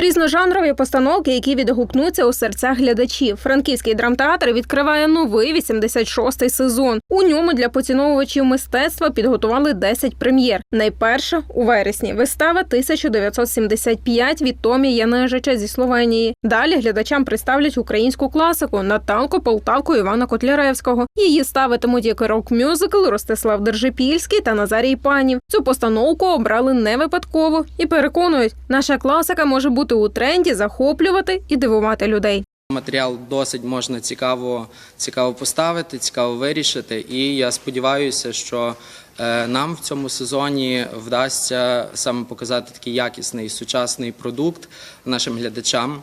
Різножанрові постановки, які відгукнуться у серцях глядачів. Франківський драмтеатр відкриває новий 86-й сезон. У ньому для поціновувачів мистецтва підготували 10 прем'єр. Найперша у вересні вистава 1975 від Томі Янежича зі Словенії. Далі глядачам представлять українську класику Наталку Полтавку Івана Котляревського. Її ставитимуть як рок-мюзикл Ростислав Держипільський та Назарій Панів. Цю постановку обрали не випадково і переконують, наша класика може бути у тренді, захоплювати і дивувати людей. Матеріал досить можна цікаво, цікаво поставити, цікаво вирішити. І я сподіваюся, що е, нам в цьому сезоні вдасться саме показати такий якісний сучасний продукт нашим глядачам.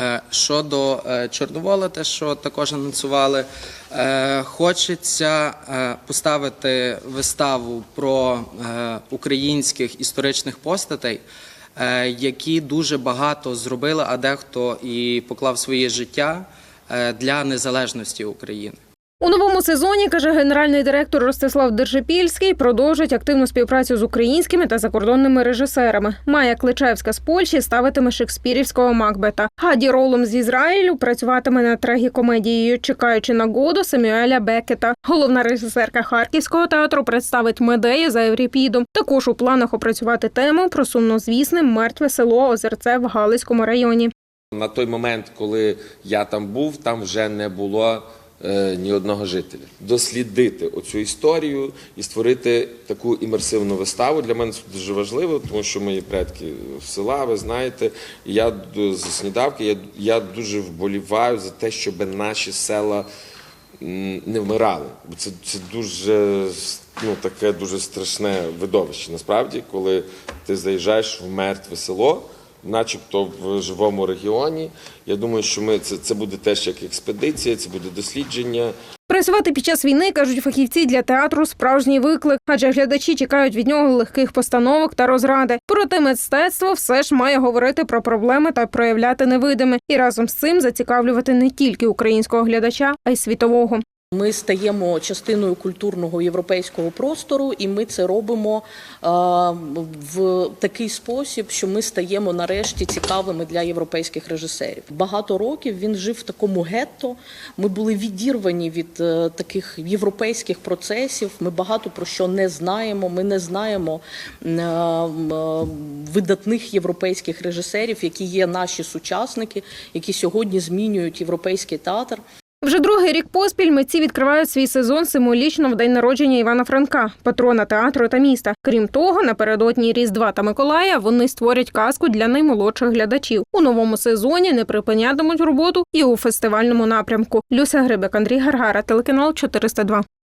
Е, Щодо е, Чорновола, те, що також анонсували, хочеться поставити виставу про українських історичних постатей, які дуже багато зробили, а дехто і поклав своє життя е, для незалежності України. У новому сезоні каже генеральний директор Ростислав Держипільський, продовжить активну співпрацю з українськими та закордонними режисерами. Майя Кличевська з Польщі ставитиме шекспірівського Макбета. Гаді Ролом з Ізраїлю працюватиме над трагікомедією, чекаючи на году Самюеля Бекета. Головна режисерка Харківського театру представить медею за Евріпідом. Також у планах опрацювати тему про сумнозвісне мертве село Озерце в Галицькому районі. На той момент, коли я там був, там вже не було ні одного жителя. Дослідити оцю історію і створити таку імерсивну виставу для мене це дуже важливо, тому що мої предки з села, ви знаєте, я з сніданки, я, я дуже вболіваю за те, щоб наші села не вмирали. Бо це, це дуже ну, таке дуже страшне видовище. Насправді, коли ти заїжджаєш в мертве село, начебто в живому регіоні. Я думаю, що ми це, це буде теж як експедиція, це буде дослідження. Працювати під час війни кажуть фахівці для театру справжній виклик, адже глядачі чекають від нього легких постановок та розради. Проте мистецтво все ж має говорити про проблеми та проявляти невидиме, і разом з цим зацікавлювати не тільки українського глядача, а й світового. Ми стаємо частиною культурного європейського простору, і ми це робимо в такий спосіб, що ми стаємо нарешті цікавими для європейських режисерів. Багато років він жив в такому гетто. Ми були відірвані від е, таких європейських процесів. Ми багато про що не знаємо. Ми не знаємо е, е, видатних європейських режисерів, які є наші сучасники, які сьогодні змінюють європейський театр. Вже другий рік поспіль митці відкривають свій сезон символічно в день народження Івана Франка, патрона театру та міста. Крім того, напередодні Різдва та Миколая вони створять казку для наймолодших глядачів. У новому сезоні не припинятимуть роботу і у фестивальному напрямку. Люся Грибик, Андрій Гаргара, телеканал 402.